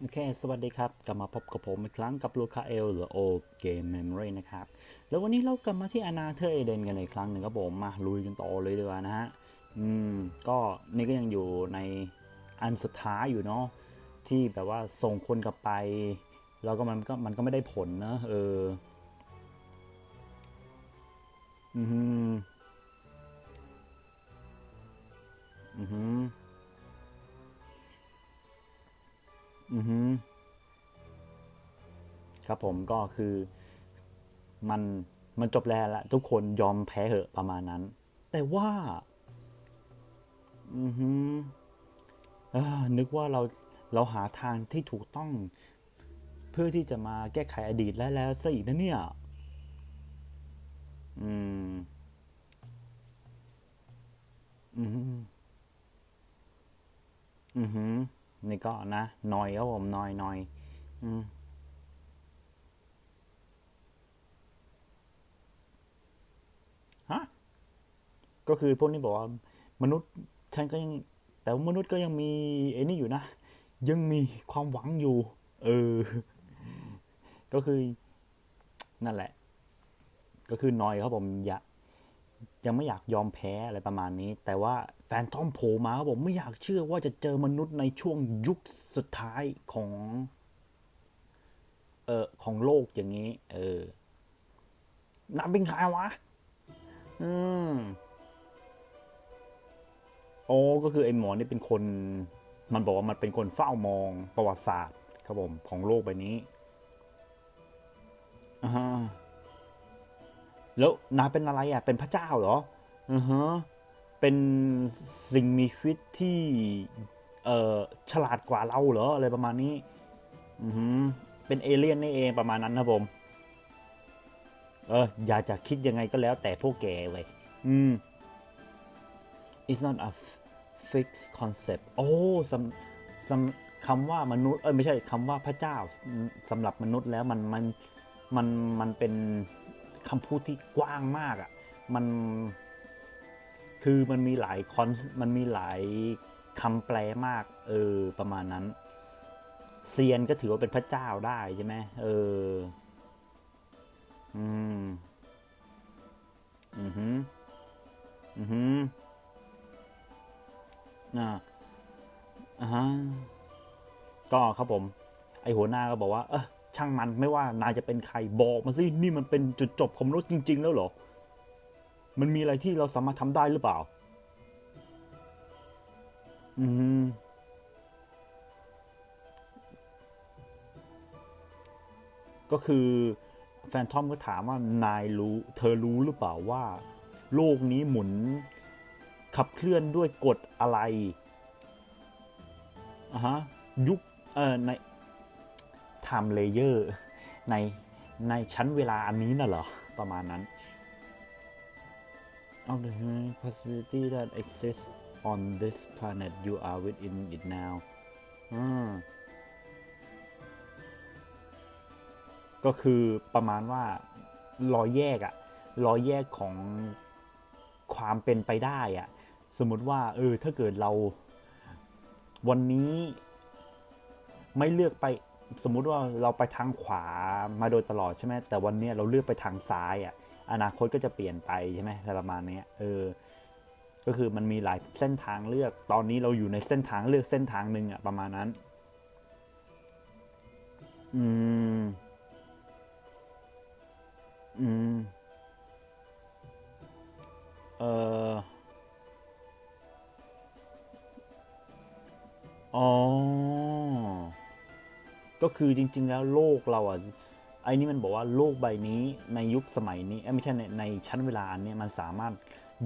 โอเค สวัสดีครับ กลับมาพบกับผมอีกครั้งกับลูคาเอลหรือโอเกมเมมโมรีนะครับ แล้ววันนี้เรากลับมาที่อนาเธอร์เอเดนกันอีกครั้งหนึ่งครับผม มาลุยกันต่อเลยดีกว่านะฮะ อืม ก็นี่ก็ยังอยู่ในอันสุดท้ายอยู่เนาะ ที่แบบว่าส่งคนกลับไป แล้วก็มันก็มันก็ไม่ได้ผลนะ เออ อือหือ อือฮึครับผมก็คือมันมันจบแล้วละทุกคนยอมแพ้เหอะประมาณนั้น แต่ว่า อือฮึออนึกว่าเราเราหาทางที่ถูกต้องเพื่อที่จะมาแก้ไขอดีตแล้วแล้วซะอีกนะเนี่ย อืม อือฮึอือฮึ นี่ก็นะนอยครับผมนอยนอยอืมฮะก็คือพวกนี้บอกว่ามนุษย์ฉันก็ยังแต่ว่ามนุษย์ก็ยังมีไอ้นี่อยู่นะ ยังมีความหวังอยู่ เออ ก็คือนั่นแหละ ก็คือนอยครับผมอยา ยังไม่อยากยอมแพ้อะไรประมาณนี้ แต่ว่าแฟนทอมโผล่มาครับผมไม่อยากเชื่อว่าจะเจอมนุษย์ในช่วงยุคสุดท้ายของเออของโลกอย่างนี้ เออนับเป็นใครวะ อืมโอ้ก็คือไอ้หมอนี่เป็นคน มันบอกว่ามันเป็นคนเฝ้ามองประวัติศาสตร์ครับผมของโลกใบนี้อ่าฮะ แล้วนายเป็นอะไรอะ เป็นพระเจ้าเหรออือฮะเป็นสิ่งมีชีวิตที่เอ่อฉลาดกว่าเราเหรออะไรประมาณนี้อือฮึเป็นเอเลี่ยนนี่เองประมาณนั้นนะผม เอออยากจะคิดยังไงก็แล้วแต่พวกแกเว้ยอืม it's not a fixed concept โอ้สำสำคำว่ามนุษย์ เออไม่ใช่คำว่าพระเจ้าสำหรับมนุษย์แล้วมันมันมันมันเป็น คำพูดที่กว้างมากอะ่ะมันคือมันมีหลายคอนมันมีหลายคำแปลมาก เออ ประมาณนั้นเซียนก็ถือว่าเป็นพระเจ้าได้ใช่ไหมเออ อืม อือหือ อือหืออ่าอ่าฮะก็ครับผม ไอหัวหน้าก็บอกว่า เออ ช่างมันไม่ว่านายจะเป็นใครบอกมาสินี่มันเป็นจุดจบของมนุษย์จริง ๆ แล้วเหรอ มันมีอะไรที่เราสามารถทำได้หรือเปล่า อืมก็คือแฟนทอมก็ถามว่านายรู้ เธอรู้หรือเปล่าว่า โลกนี้หมุนขับเคลื่อนด้วยกฎอะไรอะฮะยุคเอ่อใน time layer ในในชั้นเวลาอันนี้น่ะเหรอ ประมาณนั้น of the possibility that exists on this planet you are within it now อ่าก็คือประมาณว่ารอยแยกอะรอยแยกของความเป็นไปได้อะสมมติว่าเออถ้าเกิดเราวันนี้ไม่เลือกไป สมมุติว่าเราไปทางขวามาโดยตลอดใช่ไหมแต่วันนี้เราเลือกไปทางซ้ายอะอนาคตก็จะเปลี่ยนไปใช่ไหมอะไรประมาณนี้เออ ก็คือมันมีหลายเส้นทางเลือก ตอนนี้เราอยู่ในเส้นทางเลือกเส้นทางหนึ่งอะประมาณนั้น อืม อืม ก็คือจริง ๆ แล้วโลกเราอะไอ้นี่มันบอกว่าโลกใบนี้ในยุคสมัยนี้ไม่ใช่ในในชั้นเวลาอันเนี้ยมันสามารถ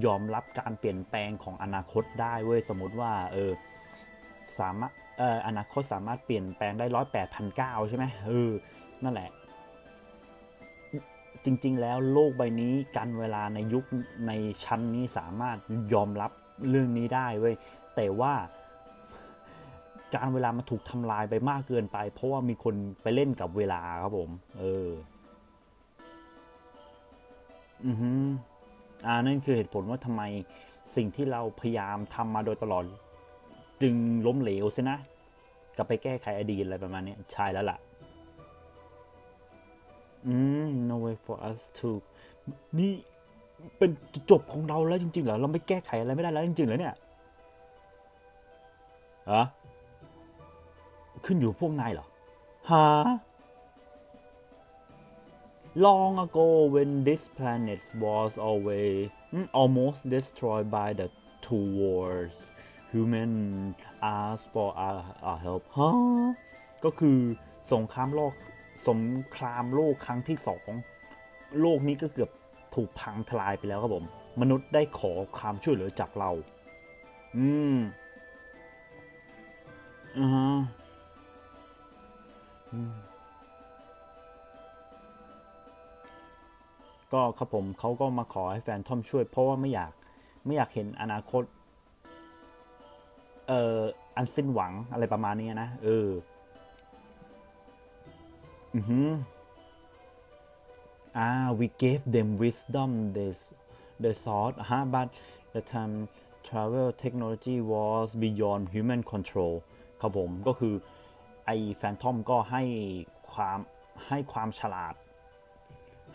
ยอมรับการเปลี่ยนแปลงของอนาคตได้เว้ยสมมติว่าเออสามารถเอออนาคตสามารถเปลี่ยนแปลงได้ร้อยแปดพันเก้าใช่ไหมเออนั่นแหละ จริง ๆ แล้วโลกใบนี้การเวลาในยุคในชั้นนี้สามารถยอมรับเรื่องนี้ได้เว้ยแต่ว่า การเวลามันถูกทำลายไปมากเกินไป เพราะว่ามีคนไปเล่นกับเวลาครับผม เออ อือฮึอ่านั่นคือเหตุผลว่าทำไมสิ่งที่เราพยายามทำมาโดยตลอด จึงล้มเหลวใช่นะกลับไปแก้ไขอดีตอะไรประมาณนี้ใช่แล้วล่ะ อืม no way for us to นี่เป็นจบของเราแล้วจริงๆเหรอเราไม่แก้ไขอะไรไม่ได้แล้วจริงๆเหรอเนี่ยอะ ขึ้นอยู่พวกนายเหรอฮะ Long ago, when this planet was always almost destroyed by the two wars, human asked for our, our help. ฮะก็คือสงครามโลกสงครามโลกครั้งที่สองโลกนี้ก็เกือบถูกพังทลายไปแล้วครับผม มนุษย์ได้ขอความช่วยเหลือจากเรา อืมอ่าฮะ ก็ครับผมเขาก็มาขอให้แฟนทอมช่วย เพราะว่าไม่อยากไม่อยากเห็นอนาคต เอ่ออันสิ้นหวังอะไรประมาณนี้นะ เออ อือหืออ่า we gave them wisdom they they thought ฮะ but the time travel technology was beyond human control ครับผมก็คือ ไอ้แฟนทอมก็ให้ความให้ความฉลาด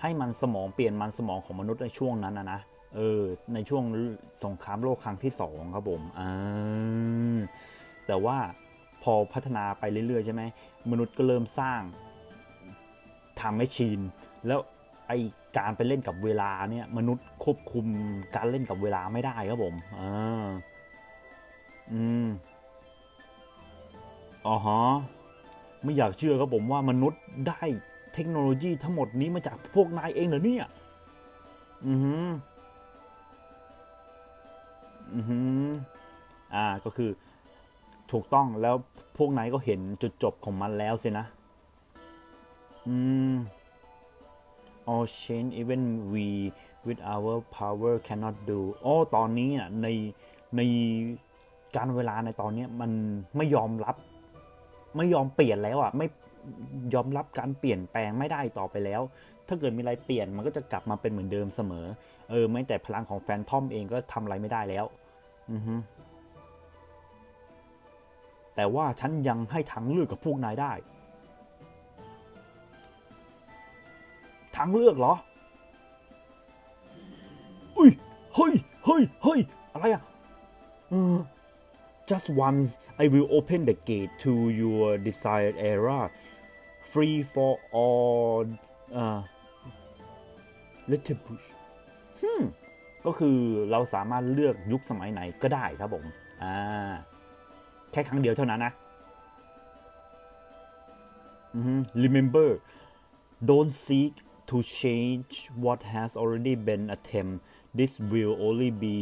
ให้มันสมองเปลี่ยนมันสมองของมนุษย์ในช่วงนั้นนะนะเออในช่วงสงครามโลกครั้งที่สองครับผมอ่าแต่ว่าพอพัฒนาไปเรื่อยๆใช่ไหมมนุษย์ก็เริ่มสร้างทำให้ชินแล้วไอการไปเล่นกับเวลาเนี่ยมนุษย์ควบคุมการเล่นกับเวลาไม่ได้ครับผมอ่าอืมอ๋อฮะ ไม่อยากเชื่อครับผมว่ามนุษย์ได้เทคโนโลยีทั้งหมดนี้มาจากพวกนายเองเหรอเนี่ย อือหือ อือหือ อ่า ก็คือ ถูกต้องแล้วพวกนายก็เห็นจุดจบของมันแล้วสินะ อืม all change even we with our power cannot do อ๋อตอนนี้อะในในการเวลาในตอนนี้มันไม่ยอมรับ ไม่ยอมเปลี่ยนแล้วอะไม่ยอมรับการเปลี่ยนแปลงไม่ได้ต่อไปแล้ว ถ้าเกิดมีอะไรเปลี่ยนมันก็จะกลับมาเป็นเหมือนเดิมเสมอ เออไม่แต่พลังของแฟนทอมเองก็ทำอะไรไม่ได้แล้ว อือฮึแต่ว่าฉันยังให้ทางเลือกกับพวกนายได้ ทางเลือกเหรอ อุ้ย เฮ้ย เฮ้ย เฮ้ย อะไรอะเออ just once I will open the gate to your desired era free for all uh little push ก็คือเราสามารถเลือกยุคสมัยไหนก็ได้ครับผมอ่าแค่ครั้งเดียวเท่านั้นนะ remember don't seek to change what has already been attempt this will only be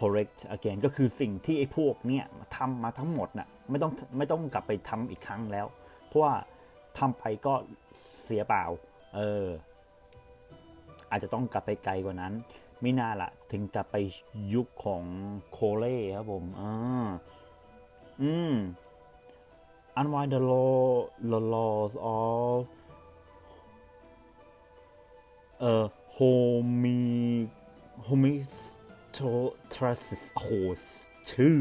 correct again ก็คือสิ่งที่ไอ้พวกเนี้ย ทำมาทั้งหมดน่ะไม่ต้องไม่ต้องกลับไปทำอีกครั้งแล้ว เพราะว่าทำไปก็เสียเปล่า เออ อาจจะต้องกลับไปไกลกว่านั้น ไม่น่าละถึงกลับไปยุคของโคเล่ครับผมอ่าอืม unwind the law the laws of เอ่อ homi homistotrasis โอ้โห ชื่อ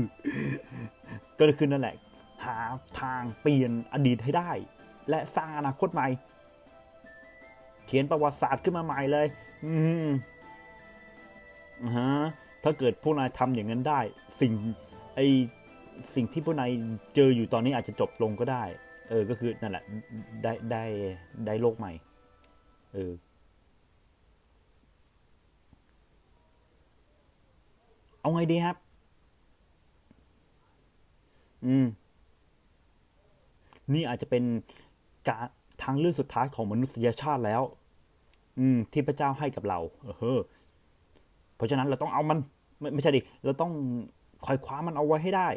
ก็คือนั่นแหละ หาทางเปลี่ยนอดีตให้ได้ และสร้างอนาคตใหม่ เขียนประวัติศาสตร์ขึ้นมาใหม่เลย อืมฮะถ้าเกิดพวกนายทำอย่างนั้นได้ สิ่งไอสิ่งที่พวกนายเจออยู่ตอนนี้อาจจะจบลงก็ได้ เออ ก็คือนั่นแหละ ได้ได้ได้โลกใหม่ เออเอาไงดีครับ อืม นี่อาจจะเป็นการทางเลือกสุดท้ายของมนุษยชาติแล้ว อืม ที่พระเจ้าให้กับเรา เออ เพราะฉะนั้นเราต้องเอามัน ไม่ไม่ใช่ดิ เราต้องคอยคว้ามันเอาไว้ให้ได้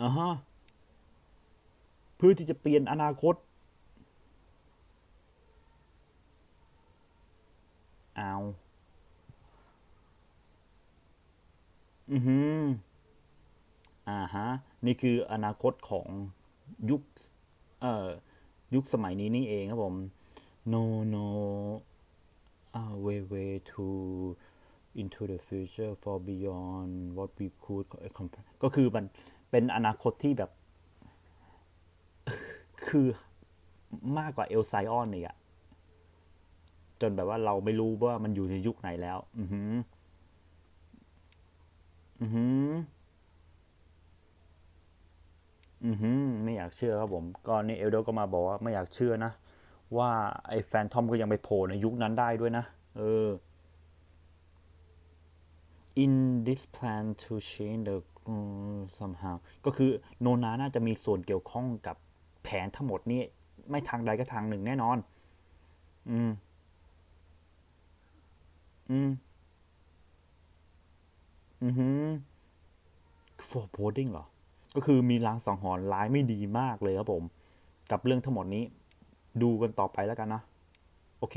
อ่าฮะเพื่อที่จะเปลี่ยนอนาคต เอา อือฮึอ่ อ่าฮะนี่คืออนาคตของยุคเอ่อยุคสมัยนี้นี่เองครับผม no no uh, way way to into the future for beyond what we could compare ก็คือมันเป็นอนาคตที่แบบ คือมากกว่าเอลไซออนอีกอะจนแบบว่าเราไม่รู้ว่ามันอยู่ในยุคไหนแล้ว อือหือ อือหือ อือหือไม่อยากเชื่อครับผมก่อนนี้เอลโดก็มาบอกว่าไม่อยากเชื่อนะ ว่าไอ้แฟนทอมก็ยังไปโผล่ในยุคนั้นได้ด้วยนะ เออ in this plan to change the somehow ก็คือโนนาน่าจะมีส่วนเกี่ยวข้องกับแผนทั้งหมดนี้ ไม่ทางใดก็ทางหนึ่งแน่นอน อืม อืม อือหือ foreboding เหรอ ก็คือมีลางสังหรณ์ร้ายไม่ดีมากเลยครับผม กับเรื่องทั้งหมดนี้ ดูกันต่อไปแล้วกันนะ โอเค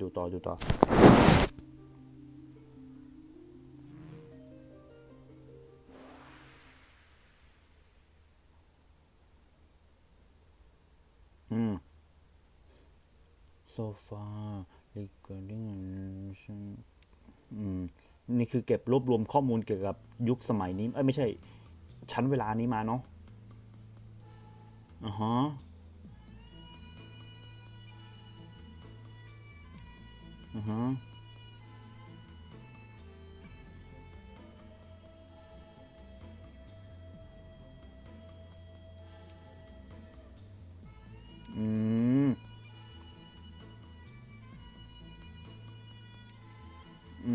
ดูต่อ ดูต่อ อืม so far regarding อืมนี่คือเก็บรวบรวมข้อมูลเกี่ยวกับยุคสมัยนี้ เอ้ยไม่ใช่ ชั้นเวลานี้มาเนาะอ่าฮะอือฮะ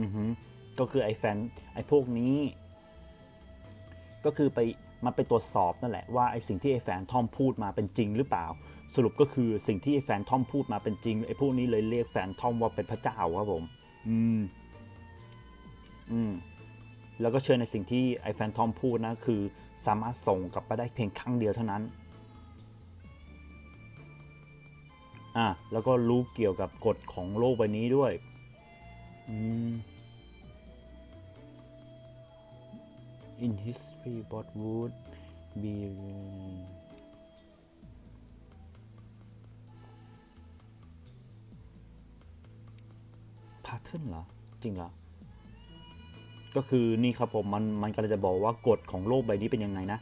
อือฮึก็คือไอ้แฟนไอ้พวกนี้ ก็คือไปมาไปตรวจสอบนั่นแหละว่าไอ้สิ่งที่ไอ้แฟนทอมพูดมาเป็นจริงหรือเปล่า สรุปก็คือสิ่งที่ไอ้แฟนทอมพูดมาเป็นจริงไอ้พวกนี้เลยเรียกแฟนทอมว่าเป็นพระเจ้าครับผม อืม อืม แล้วก็เชื่อในสิ่งที่ไอ้แฟนทอมพูดนะคือ สามารถส่งกลับไปได้เพียงครั้งเดียวเท่านั้นอะแล้วก็รู้เกี่ยวกับกฎของโลกใบนี้ด้วย อืม in history what would be pattern เหรอ จริงเหรอ ก็คือนี่ครับผม มันมันกำลังจะบอกว่ากฎของโลกใบนี้เป็นยังไงนะ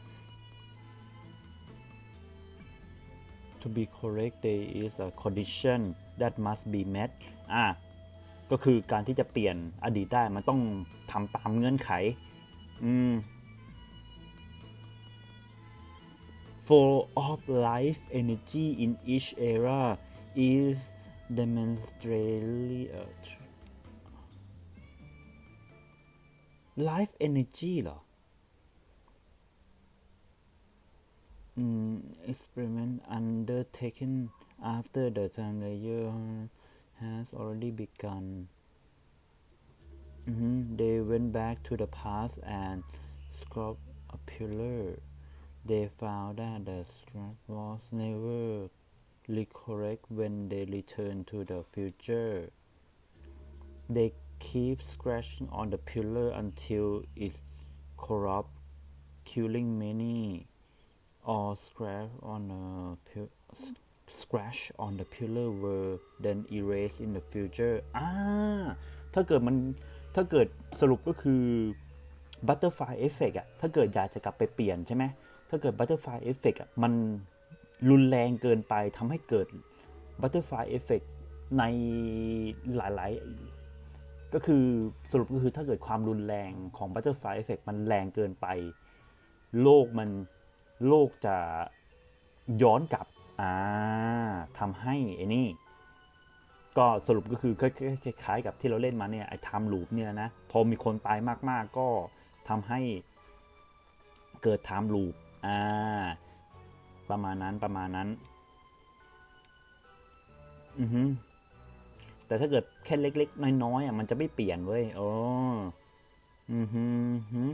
to be correct there is a condition that must be met อะก็คือการที่จะเปลี่ยนอดีตได้ มันต้องทำตามเงื่อนไข อืม flow of life energy in each era is demonstrably a life energy เหรอ อืม experiment undertaken after the Tangaya has already begun Mhm. They went back to the past and scrubbed a pillar. They found that the scrap was never correct when they returned to the future. They keep scratching on the pillar until it's corrupt, killing many. Or scratch on a pi- s- scratch on the pillar were then erased in the future. อ่า ถ้าเกิดมัน ถ้าเกิดสรุปก็คือ butterfly effect อะถ้าเกิดอยากจะกลับไปเปลี่ยนใช่ไหมถ้าเกิด butterfly effect อะมันรุนแรงเกินไปทำให้เกิด butterfly effect ในหลาย ๆ ก็คือสรุปก็คือถ้าเกิดความรุนแรงของ butterfly effect มันแรงเกินไป โลกมันโลกจะย้อนกลับอ่าทำให้ไอ้นี่ ก็สรุปก็คือคล้ายๆกับที่เราเล่นมาเนี่ยไอ้ time loop เนี่ยนะพอมีคนตายมากๆก็ทำให้เกิด time loop อ่าประมาณนั้นประมาณนั้นอือฮึแต่ถ้าเกิดแค่เล็ก ๆ น้อยๆอะมันจะไม่เปลี่ยนเว้ยอ๋ออือฮึฮึ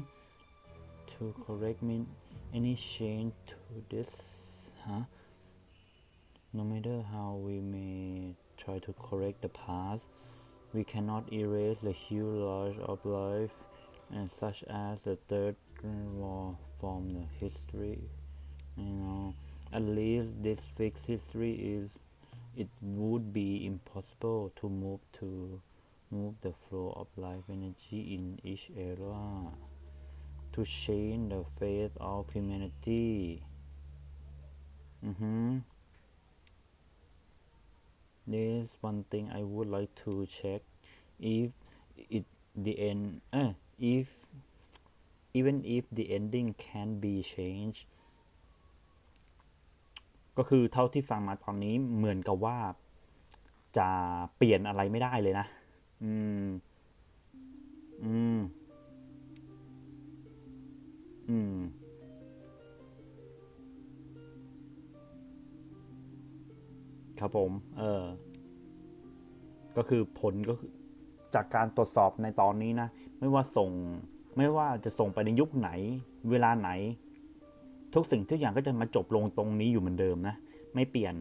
to correct me any change to this ฮะ No matter how we may try to correct the past, we cannot erase the huge loss of life, and such as the Third War from the history. You know, at least this fixed history is. It would be impossible to move to move the flow of life energy in each era. to change the fate of humanity อื There's one thing I would like to check if it the end เออ if even if the ending can be changed ก็คือเท่าที่ฟังมาตอนนี้เหมือนกับว่าจะเปลี่ยนอะไรไม่ได้เลยนะ อืม อืม อืม ครับผม เออ ก็คือผลก็คือจากการตรวจสอบในตอนนี้นะ ไม่ว่าส่ง ไม่ว่าจะส่งไปในยุคไหน เวลาไหน ทุกสิ่งทุกอย่างก็จะมาจบลงตรงนี้อยู่เหมือนเดิมนะ ไม่เปลี่ยน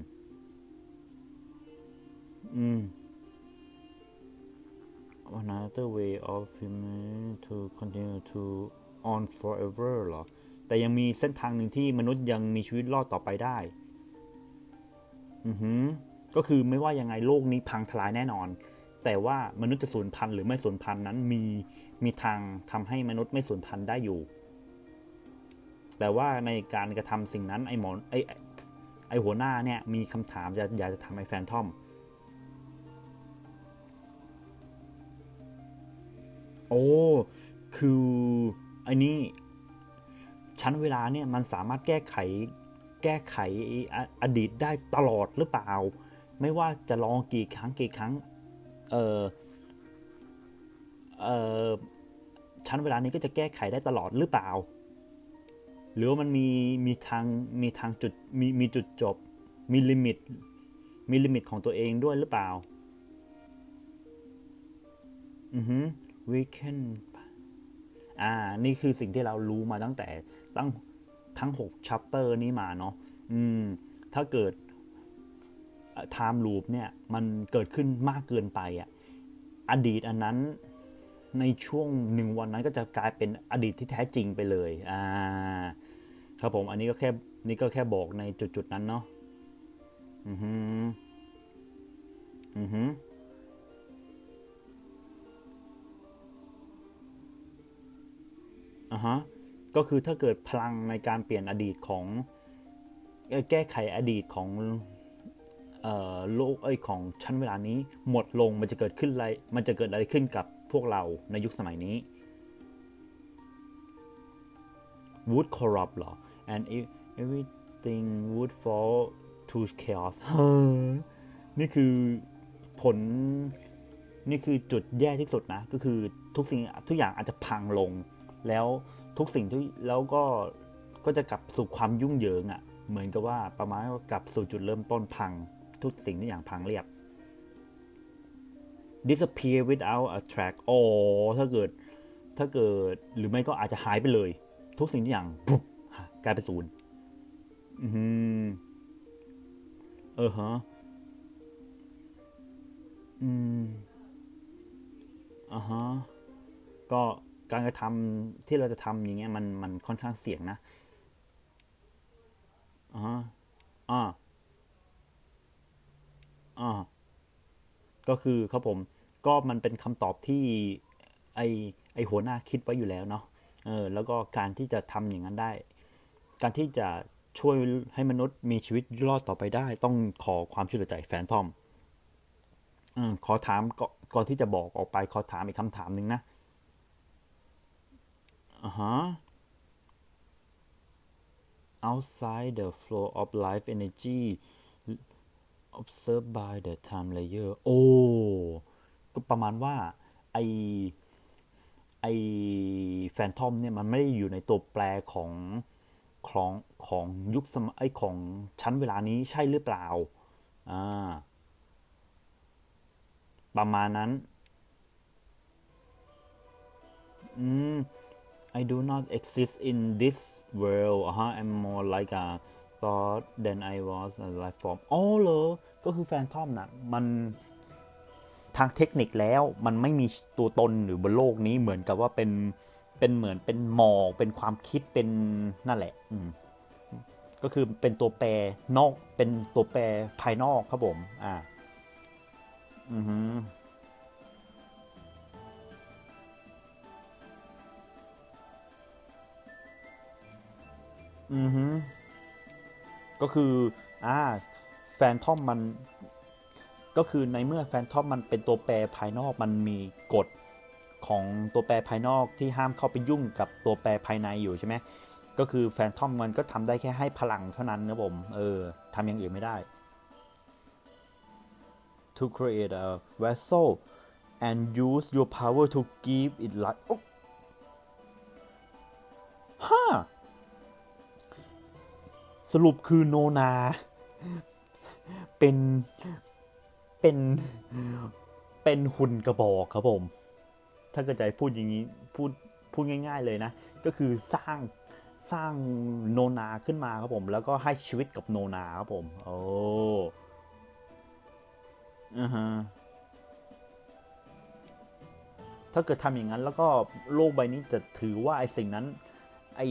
อืม another way of human to continue to on forever หรอ แต่ยังมีเส้นทางหนึ่งที่มนุษย์ยังมีชีวิตรอดต่อไปได้ ก็คือไม่ว่ายังไงโลกนี้พังทลายแน่นอน แต่ว่ามนุษย์จะสูญพันธุ์หรือไม่สูญพันธุ์นั้นมีมีทางทำให้มนุษย์ไม่สูญพันธุ์ได้อยู่ แต่ว่าในการกระทำสิ่งนั้นไอหมอนไอไอหัวหน้าเนี่ยมีคำถามจะอยากจะทำไอแฟนทอมโอ้คือไอ้นี่ชั้นเวลาเนี่ยมันสามารถแก้ไข แก้ไขออดีตได้ตลอดหรือเปล่า ไม่ว่าจะลองกี่ครั้งกี่ครั้ง เออเออชั้นเวลานี้ก็จะแก้ไขได้ตลอดหรือเปล่า หรือว่ามันมีมีทางมีทางจุดมีมีจุดจบ มีลิมิต มีลิมิตของตัวเองด้วยหรือเปล่า อือฮึ we can อ่า นี่คือสิ่งที่เรารู้มาตั้งแต่ตั้ง ทั้ง6 chapter นี้มาเนาะอืมถ้าเกิด time loop เนี่ย มันเกิดขึ้นมากเกินไปอะอดีตอันนั้นในช่วงหนึ่งวันนั้นก็จะกลายเป็นอดีตที่แท้จริงไปเลยอ่าครับผมอันนี้ก็แค่นี่ก็แค่บอกในจุดๆนั้นเนาะอือฮึอือฮึอ่าฮะ ก็คือถ้าเกิดพลังในการเปลี่ยนอดีตของแก้ไขอดีตของโลกเอ้ยของชั้นเวลานี้หมดลงมันจะเกิดขึ้นอะไรมันจะเกิดอะไรขึ้นกับพวกเราในยุคสมัยนี้ would corrupt หรอ and everything would fall to chaos นี่คือผลนี่คือจุดแย่ที่สุดนะ ก็คือทุกสิ่งทุกอย่างอาจจะพังลงแล้ว ทุกสิ่งที่แล้วก็ก็จะกลับสู่ความยุ่งเหยิงอะ่ะ เหมือนกับว่าประมาณว่ากลับสู่จุดเริ่มต้นพัง ทุกสิ่งทุกอย่างพังเรียบ disappear without a track อ๋อถ้าเกิดถ้าเกิดหรือไม่ก็อาจจะหายไปเลย ทุกสิ่งทุกอย่างปุ๊บกลายเป็นศูนย์อืมเออฮะอืมอ่าฮะก็ การกระทำที่เราจะทำอย่างเงี้ยมันมันค่อนข้างเสี่ยงนะอ่าอ่าอ่าก็คือครับผมก็มันเป็นคำตอบที่ไอไอหัวหน้าคิดไว้อยู่แล้วเนาะเออแล้วก็การที่จะทำอย่างนั้นได้ การที่จะช่วยให้มนุษย์มีชีวิตรอดต่อไปได้ ต้องขอความช่วยเหลือจากแฟนทอมอืมขอถามก่อนที่จะบอกออกไปขอถามอีกคำถามหนึ่งนะ อ่าฮะ outside the flow of life energy observed by the time layer โอ้ ก็ประมาณว่า ไอไอแฟนทอมเนี่ย มันไม่ได้อยู่ในตัวแปรของของของยุคสมัยของชั้นเวลานี้ใช่หรือเปล่า อ่า ประมาณนั้น อืม I do not exist in this world ฮะ I'm more like a thought than I was a life form อ๋อเหรอก็คือแฟนทอมนะมันทางเทคนิคแล้วมันไม่มีตัวตนหรือบนโลกนี้เหมือนกับว่าเป็นเป็นเหมือนเป็นหมอกเป็นความคิดเป็นนั่นแหละอืมก็คือเป็นตัวแปรนอกเป็นตัวแปรภายนอกครับผม อ่า อือฮึ อือฮึก็คืออ่าแฟนทอมมัน ก็คือในเมื่อแฟนทอมมันเป็นตัวแปรภายนอกมันมีกฎของตัวแปรภายนอกที่ห้ามเข้าไปยุ่งกับตัวแปรภายในอยู่ใช่ไหมก็คือแฟนทอมมันก็ทำได้แค่ให้พลังเท่านั้นนะผมเออทำอย่างอื่นไม่ได้ to create a vessel and use your power to give it life สรุปคือโนนา เป็น เป็น เป็นหุ่นกระบอกครับผม ถ้าเกิดใจพูดอย่างนี้ พูด พูดง่าย ๆเลยนะ ก็คือสร้าง สร้างโนนาขึ้นมาครับผม แล้วก็ให้ชีวิตกับโนนาครับผม โอ้อือฮะถ้าเกิดทำอย่างนั้นแล้วก็โลกใบนี้จะถือว่าไอ้สิ่งนั้น ไอ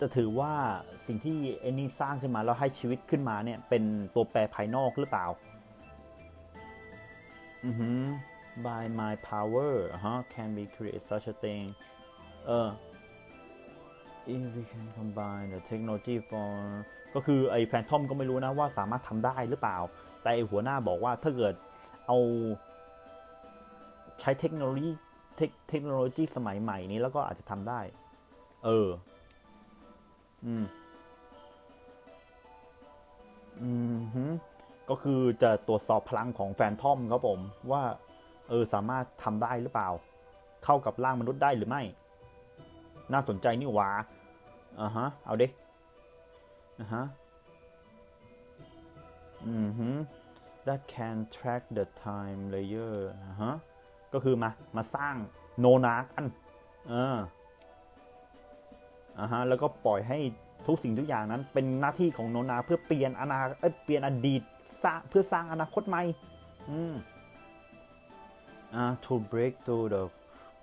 จะถือว่าสิ่งที่ไอ้นี่สร้างขึ้นมาแล้วให้ชีวิตขึ้นมาเนี่ย เป็นตัวแปรภายนอกหรือเปล่า อือฮึ by my power ฮะ can we create such a thing เออ if we can combine the technology for ก็คือไอ้แฟนทอมก็ไม่รู้นะว่าสามารถทำได้หรือเปล่า แต่ไอ้หัวหน้าบอกว่าถ้าเกิดเอาใช้เทคโนโลยีเทคโนโลยีสมัยใหม่นี้แล้วก็อาจจะทำได้ เออ อืมอืมฮึก็คือจะตรวจสอบพลังของแฟนทอมครับผม ว่า เออสามารถทำได้หรือเปล่า เข้ากับร่างมนุษย์ได้หรือไม่ น่าสนใจนี่หว่าอ่าฮะ เอาเดิอ่าฮะอืมฮึ that can track the time layer อ่าฮะ ก็คือมา มาสร้างโนนากัน เออ อ่าฮะแล้วก็ปล่อยให้ทุกสิ่งทุกอย่างนั้น เป็นหน้าที่ของโนนาเพื่อเปลี่ยนอนาเอ้ยเปลี่ยนอดีตสร้างเพื่อสร้างอนาคตใหม่อืมอ่า to break through the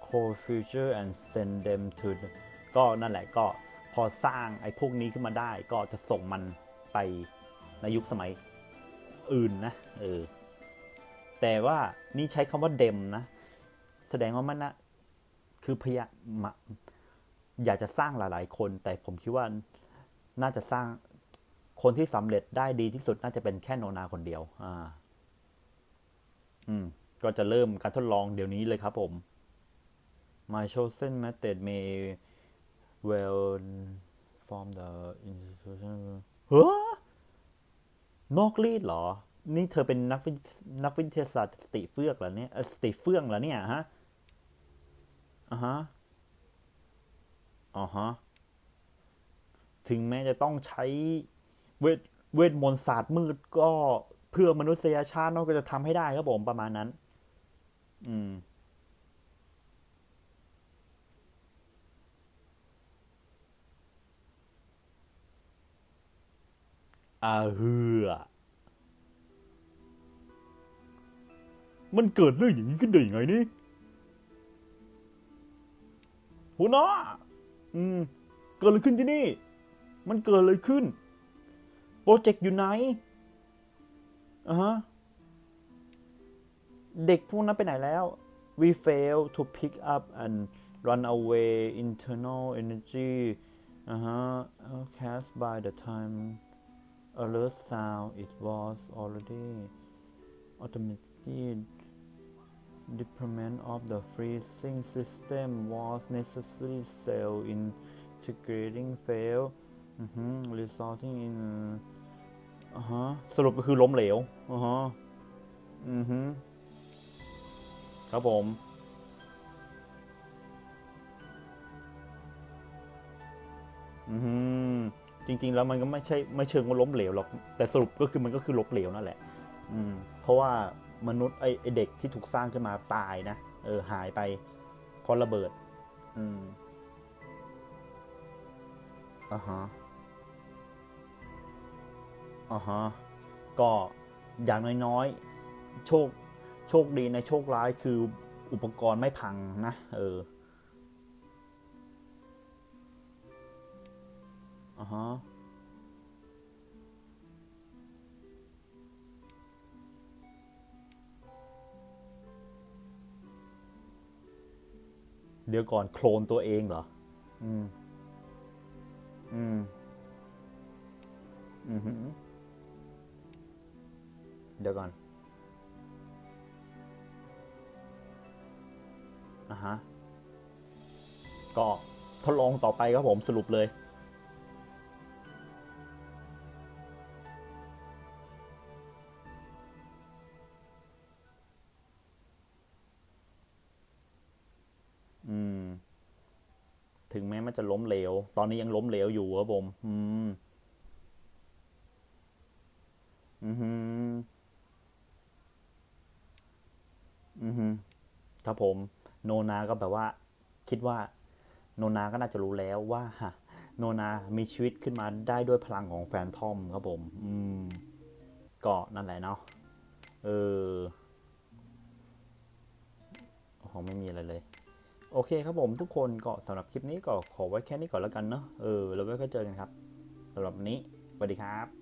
core future and send them to the ก็นั่นแหละก็พอสร้างไอ้พวกนี้ขึ้นมาได้ ก็จะส่งมันไปในยุคสมัยอื่นนะเออแต่ว่านี่ใช้คำว่าเดมนะ แสดงว่ามันนะคือพยายา อยากจะสร้างหลาย ๆ คน แต่ผมคิดว่าน่าจะสร้างคนที่สำเร็จได้ดีที่สุดน่าจะเป็นแค่โนนาคนเดียว อ่า อืม ก็จะเริ่มการทดลองเดี๋ยวนี้เลยครับผม My chosen method may well form the institution เฮ้อนอกรีดเหรอ นี่เธอเป็นนักวินักวิทยาศาสตร์สติเฟือกเหรอเนี่ยสติเฟื่องเหรอเนี่ยฮะอ่าฮะ อ๋อฮะ ถึงแม้จะต้องใช้เวทเวทมนต์ศาสตร์มืดก็เพื่อมนุษยชาติเนอะก็จะทำให้ได้ครับผมประมาณนั้น อืม อาเฮือมันเกิดเรื่องอย่างนี้ขึ้นได้ยังไงนี่หัวหน้า อืม เกิดอะไรขึ้นที่นี่ มันเกิดอะไรขึ้น โปรเจกต์อยู่ไหนอ่าฮะ เด็กพวกนั้นไปไหนแล้ว we fail to pick up and run away internal energy อ่าฮะ cast by the time alert sound it was already automatically deployment of the freezing system was necessary cell integrating fail อือฮึ resulting in อ่าฮะสรุปก็คือล้มเหลวอ่าฮะอือฮึครับผมอือฮึจริง ๆ แล้วมันก็ไม่ใช่ไม่เชิงว่าล้มเหลวหรอกแต่สรุปก็คือมันก็คือล้มเหลวนั่นแหละ อืม เพราะว่า มนุษย์ไอเด็กที่ถูกสร้างขึ้นมาตายนะเออหายไปเพราะระเบิด อืมอ่าฮะอ่าฮะก็อย่างน้อยๆ โชคโชคดีในโชคร้ายคืออุปกรณ์ไม่พังนะ เอออ่าฮะ เดี๋ยวก่อนโคลนตัวเองเหรอ อืม อืม อืมเดี๋ยวก่อนอะฮะ ก็ทดลองต่อไปครับผมสรุปเลย มันจะล้มเหลว ตอนนี้ยังล้มเหลวอยู่ครับผม อืม อือฮึอือฮึครับผม โนนาก็แบบว่า คิดว่า โนนาก็น่าจะรู้แล้วว่าฮะโนนา มีชีวิตขึ้นมาได้ด้วยพลังของแฟนทอมครับผม อืม ก็นั่นแหละเนาะ เออโอ้ไม่มีอะไรเลย โอเคครับผมทุกคนก็สำหรับคลิปนี้ก็ขอไว้แค่นี้ก่อนแล้วกันเนาะเออเราไว้ก็เจอกันครับสำหรับวันนี้สวัสดีครับ